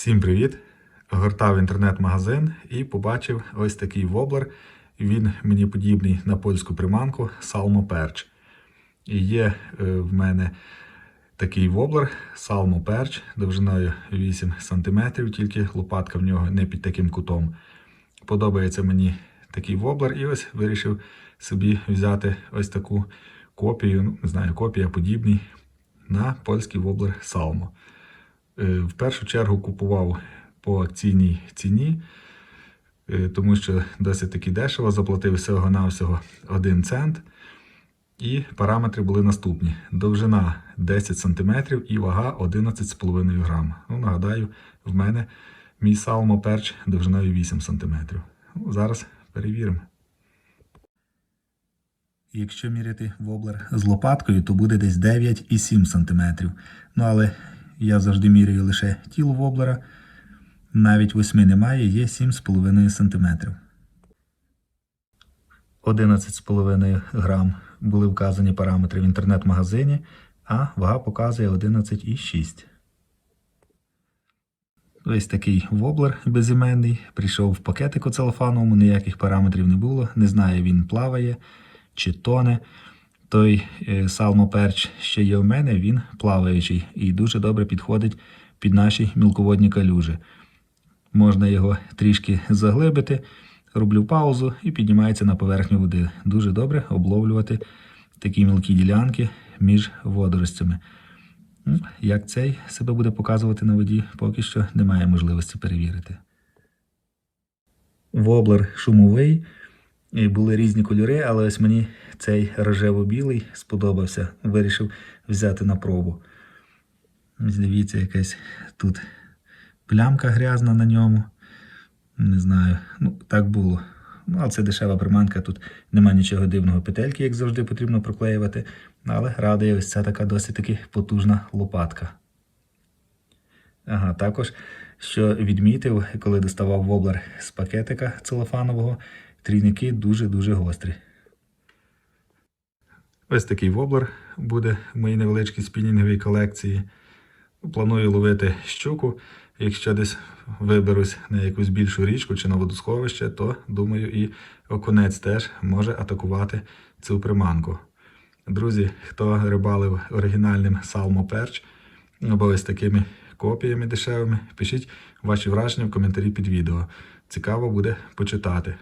Всім привіт! Гортав інтернет-магазин і побачив ось такий воблер. Він мені подібний на польську приманку Salmo Perch. І є е, в мене такий воблер Salmo Perch довжиною 8 см, тільки лопатка в нього не під таким кутом. Подобається мені такий воблер, і ось вирішив собі взяти ось таку копію, ну, не знаю, копія подібний на польський воблер Salmo. Е, В першу чергу купував по цінній ціні, е, тому що досить таки дешево, заплатив всього на всього 1 цент. І параметри були наступні: довжина 10 см і вага 11,5 грам. Ну, нагадаю, в мене мій Perch довжиною 8 см. Ну, зараз перевіримо. Якщо міряти воблер з лопаткою, то буде десь 9,7 см. Ну, але я завжди міряю лише тіло воблера. Навіть 8 немає, є 7,5 см. 11,5 грам були вказані параметри в інтернет-магазині, а вага показує 11,6. Ось такий воблер безіменний. Прийшов в пакетику целофановому, ніяких параметрів не було. Не знаю, він плаває чи тоне. Той е, Perch, що є в мене, він плаваючий і дуже добре підходить під наші мілководні калюжі. Можна його трішки заглибити, роблю паузу і піднімається на поверхню води. Дуже добре обловлювати такі мілкі ділянки між водоростями. Ну, Як цей себе буде показувати на воді, поки що немає можливості перевірити. Воблер шумовий. І були різні кольори, але ось мені цей рожево-білий сподобався. Вирішив взяти на пробу. Дивіться, якась тут плямка грязна на ньому. Не знаю. Ну, так було. Ну, але це дешева приманка, тут нема нічого дивного петельки, як завжди, потрібно проклеювати. Але радує ось ця така досить таки потужна лопатка. Ага, також, що відмітив, коли доставав воблер з пакетика целофанового, трійники дуже-дуже гострі. Ось такий воблер буде в моїй невеличкій спінінговій колекції. Планую ловити щуку. Якщо десь виберусь на якусь більшу річку чи на водосховище, то думаю, і окунець теж може атакувати цю приманку. Друзі, хто рибалив оригінальним Salmo Perch, або ось такими копіями дешевими, пишіть ваші враження в коментарі під відео. Цікаво буде почитати.